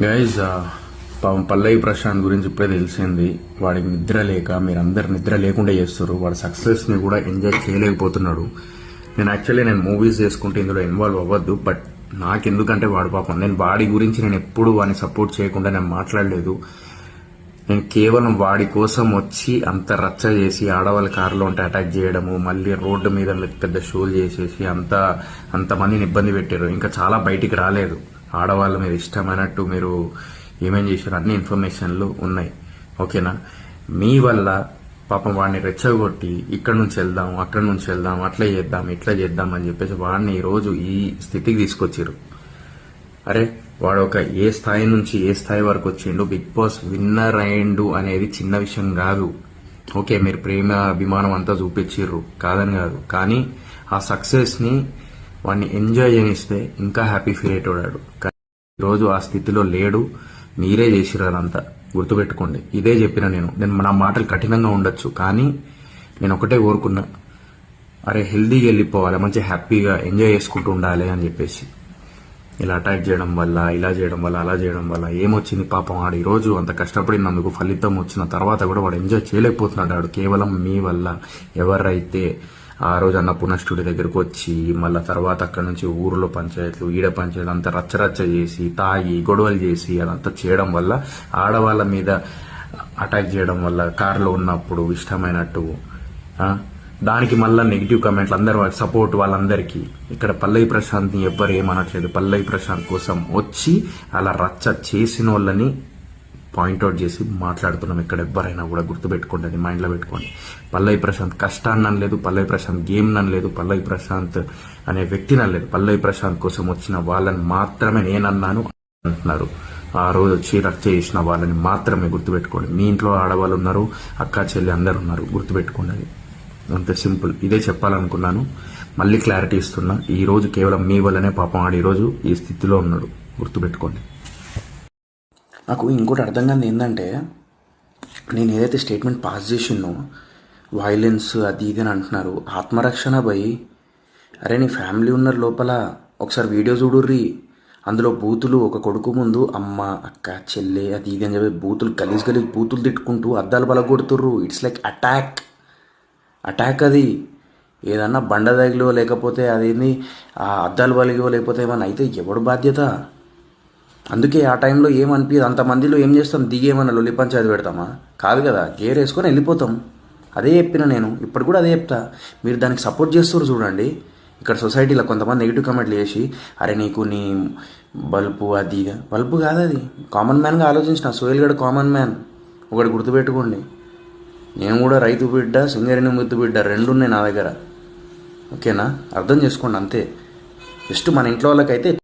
Guys పాపం పల్లవి ప్రశాంత్ గురించి ఇప్పుడే తెలిసింది. వాడికి నిద్ర లేక మీరందరు నిద్ర లేకుండా చేస్తారు వాడి సక్సెస్ని కూడా ఎంజాయ్ చేయలేకపోతున్నాడు. నేను యాక్చువల్లీ నేను మూవీస్ చేసుకుంటే ఇందులో ఇన్వాల్వ్ అవ్వద్దు బట్ నాకెందుకంటే వాడు పాపం. నేను వాడి గురించి నేను ఎప్పుడు వాడిని సపోర్ట్ చేయకుండా నేను మాట్లాడలేదు. నేను కేవలం వాడి కోసం వచ్చి అంత రచ్చ చేసి ఆడవాళ్ళ కారులో ఉంటే అటాక్ చేయడము మళ్ళీ రోడ్డు మీద పెద్ద షోలు చేసేసి అంత అంతమందిని ఇబ్బంది పెట్టారు. ఇంకా చాలా బయటికి రాలేదు. ఆడవాళ్ళ మీద ఇష్టమైనట్టు మీరు ఏమేం చేశారు అన్ని ఇన్ఫర్మేషన్లు ఉన్నాయి. ఓకేనా? మీ వల్ల పాపం వాడిని రెచ్చగొట్టి ఇక్కడ నుంచి వెళ్దాం అక్కడ నుంచి వెళ్దాం అట్లా చేద్దాం ఇట్లా చేద్దాం అని చెప్పేసి వాడిని ఈరోజు రోజు ఈ స్థితికి తీసుకొచ్చారు అరే వాడు ఒక ఏ స్థాయి నుంచి ఏ స్థాయి వరకు వచ్చిండు? బిగ్ బాస్ విన్నర్ అయిండు అనేది చిన్న విషయం కాదు. ఓకే మీరు ప్రేమ అభిమానం అంతా చూపించిర్రు. కాదని కాదు. కానీ ఆ సక్సెస్ని వాడిని ఎంజాయ్ చేయనిస్తే ఇంకా హ్యాపీ ఫీల్ అయ్యేటోడాడు. కానీ ఈరోజు ఆ స్థితిలో లేడు మీరే చేసిర్రు అదంతా గుర్తుపెట్టుకోండి. ఇదే చెప్పిన నేను. నేను నా మాటలు కఠినంగా ఉండొచ్చు కానీ నేను ఒకటే కోరుకున్నా. అరే హెల్దీగా వెళ్ళిపోవాలి మంచి హ్యాపీగా ఎంజాయ్ చేసుకుంటూ ఉండాలి అని చెప్పేసి. ఇలా అటాక్ చేయడం వల్ల ఇలా చేయడం వల్ల అలా చేయడం వల్ల ఏమొచ్చింది పాపం ఆడు? ఈరోజు అంత కష్టపడినందుకు ఫలితం వచ్చిన తర్వాత కూడా వాడు ఎంజాయ్ చేయలేకపోతున్నాడు ఆడు. కేవలం మీ వల్ల ఎవరైతే ఆ రోజు అన్నపూర్ణ స్టూడియో దగ్గరకు వచ్చి మళ్ళీ తర్వాత అక్కడ నుంచి ఊర్లో పంచాయతీలు ఈడ పంచాయతీలు అంతా రచ్చరచ్చ చేసి తాగి గొడవలు చేసి అదంతా చేయడం వల్ల ఆడవాళ్ళ మీద అటాక్ చేయడం వల్ల కారులో ఉన్నప్పుడు ఇష్టమైనట్టు దానికి మళ్ళీ నెగిటివ్ కమెంట్లు అందరు సపోర్ట్ వాళ్ళందరికీ. ఇక్కడ పల్లవి ప్రశాంత్ని ఎవ్వరు ఏమనట్లేదు. పల్లవి ప్రశాంత్ కోసం వచ్చి అలా రచ్చ చేసిన వాళ్ళని పాయింట్అవుట్ చేసి మాట్లాడుతున్నాం. ఇక్కడ ఎవరైనా కూడా గుర్తుపెట్టుకోండి అది మైండ్లో పెట్టుకోండి. పల్లవి ప్రశాంత్ కష్టాన్ని అనలేదు పల్లవి ప్రశాంత్ గేమ్ అనలేదు పల్లవి ప్రశాంత్ అనే వ్యక్తిని అనలేదు. పల్లవి ప్రశాంత్ కోసం వచ్చిన వాళ్ళని మాత్రమే నేనన్నాను అంటున్నారు. ఆ రోజు వచ్చి రక్త చేసిన వాళ్ళని మాత్రమే గుర్తుపెట్టుకోండి. మీ ఇంట్లో ఆడవాళ్ళు ఉన్నారు అక్క చెల్లి అందరు ఉన్నారు గుర్తుపెట్టుకోండి అది. అంత సింపుల్. ఇదే చెప్పాలనుకున్నాను. మళ్ళీ క్లారిటీ ఇస్తున్నా. ఈ రోజు కేవలం మీ వల్లనే పాపం ఆడు ఈరోజు ఈ స్థితిలో ఉన్నాడు. గుర్తుపెట్టుకోండి. నాకు ఇంకోటి అర్థం కాదు ఏంటంటే నేను ఏదైతే స్టేట్మెంట్ పాస్ చేసిందో వైలెన్స్ అది ఇది అని అంటున్నారు ఆత్మరక్షణ పోయి అరే నీ ఫ్యామిలీ ఉన్నారు లోపల ఒకసారి వీడియో చూడుర్రి అందులో బూతులు ఒక కొడుకు ముందు అమ్మ అక్క చెల్లె అది ఇది అని చెప్పి బూతులు గలీజ్ గలీజ్ బూతులు తిట్టుకుంటూ అద్దాలు బలగొడుతుర్రు ఇట్స్ లైక్ అటాక్ అటాక్ అది. ఏదన్నా బండ తగిలో లేకపోతే అదేంది ఆ అద్దాలు బలిగో లేకపోతే ఏమైనా అయితే ఎవడు బాధ్యత? అందుకే ఆ టైంలో ఏమనిపించదు అంతమందిలో ఏం చేస్తాం? దిగేమన్నా లొల్లి పంచాయతీ పెడతామా? కాదు కదా గేర్ వేసుకొని వెళ్ళిపోతాం. అదే చెప్పిన నేను. ఇప్పుడు కూడా అదే చెప్తా. మీరు దానికి సపోర్ట్ చేస్తారు చూడండి. ఇక్కడ సొసైటీలో కొంతమంది నెగిటివ్ కామెంట్లు చేసి అరే నీకు నీ బల్బు అది బల్బు కాదు అది. కామన్ మ్యాన్గా ఆలోచించిన. సోయల్ గడ కామన్ మ్యాన్. ఒకటి గుర్తుపెట్టుకోండి. నేను కూడా రైతు బిడ్డ సింగరేణి ముద్దు బిడ్డ రెండు ఉన్నాయి నా దగ్గర. ఓకేనా? అర్థం చేసుకోండి అంతే. జస్ట్ మన ఇంట్లో వాళ్ళకైతే